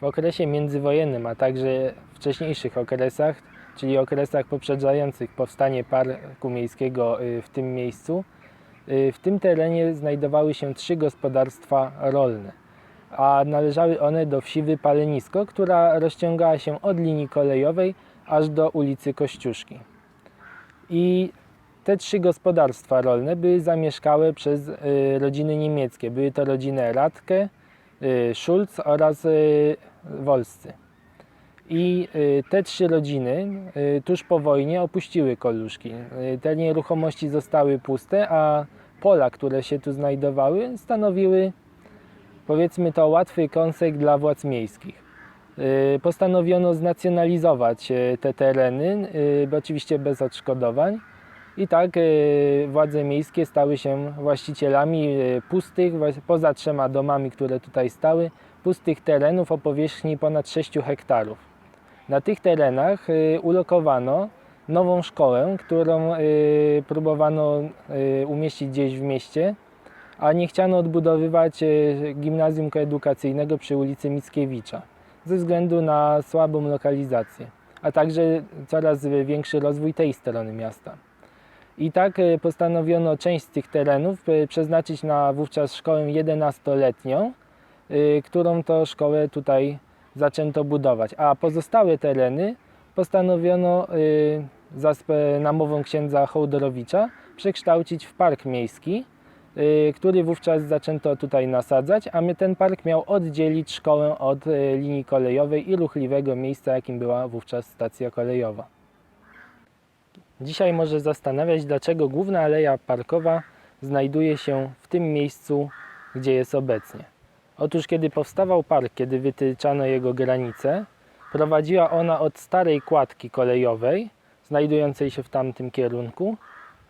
W okresie międzywojennym, a także wcześniejszych okresach, czyli okresach poprzedzających powstanie Parku Miejskiego y, w tym miejscu, y, w tym terenie znajdowały się trzy gospodarstwa rolne, a należały one do wsi Wypalenisko, która rozciągała się od linii kolejowej aż do ulicy Kościuszki. I te trzy gospodarstwa rolne były zamieszkałe przez y, rodziny niemieckie. Były to rodziny Radke, Schulz oraz Wolscy. I y, te trzy rodziny y, tuż po wojnie opuściły Koluszki. Y, Te nieruchomości zostały puste, a pola, które się tu znajdowały, stanowiły powiedzmy to łatwy kąsek dla władz miejskich. Postanowiono znacjonalizować te tereny, oczywiście bez odszkodowań. I tak władze miejskie stały się właścicielami pustych, poza trzema domami, które tutaj stały, pustych terenów o powierzchni ponad 6 hektarów. Na tych terenach y, ulokowano nową szkołę, którą y, próbowano y, umieścić gdzieś w mieście, a nie chciano odbudowywać gimnazjum koedukacyjnego przy ulicy Mickiewicza ze względu na słabą lokalizację, a także coraz większy rozwój tej strony miasta. I tak postanowiono część z tych terenów przeznaczyć na wówczas szkołę 11-letnią, y, którą to szkołę tutaj zaczęto budować. A pozostałe tereny postanowiono y, sp- namową księdza Hołdorowicza przekształcić w park miejski, y, który wówczas zaczęto tutaj nasadzać, a my ten park miał oddzielić szkołę od y, linii kolejowej i ruchliwego miejsca, jakim była wówczas stacja kolejowa. Dzisiaj może zastanawiać, dlaczego główna aleja parkowa znajduje się w tym miejscu, gdzie jest obecnie. Otóż kiedy powstawał park, kiedy wytyczano jego granice, prowadziła ona od starej kładki kolejowej, znajdującej się w tamtym kierunku,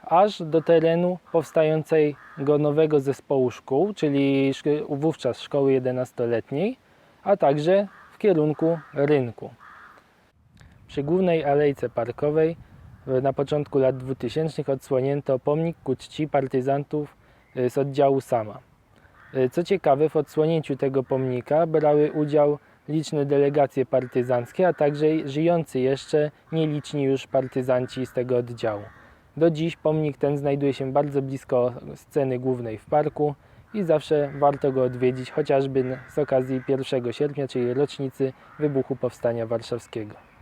aż do terenu powstającego nowego zespołu szkół, czyli wówczas szkoły 11-letniej, a także w kierunku rynku. Przy głównej alejce parkowej na początku lat 2000 odsłonięto pomnik ku czci partyzantów y, z oddziału Sama. Y, Co ciekawe, w odsłonięciu tego pomnika brały udział liczne delegacje partyzanckie, a także żyjący jeszcze nieliczni już partyzanci z tego oddziału. Do dziś pomnik ten znajduje się bardzo blisko sceny głównej w parku i zawsze warto go odwiedzić, chociażby z okazji 1 sierpnia, czyli rocznicy wybuchu Powstania Warszawskiego.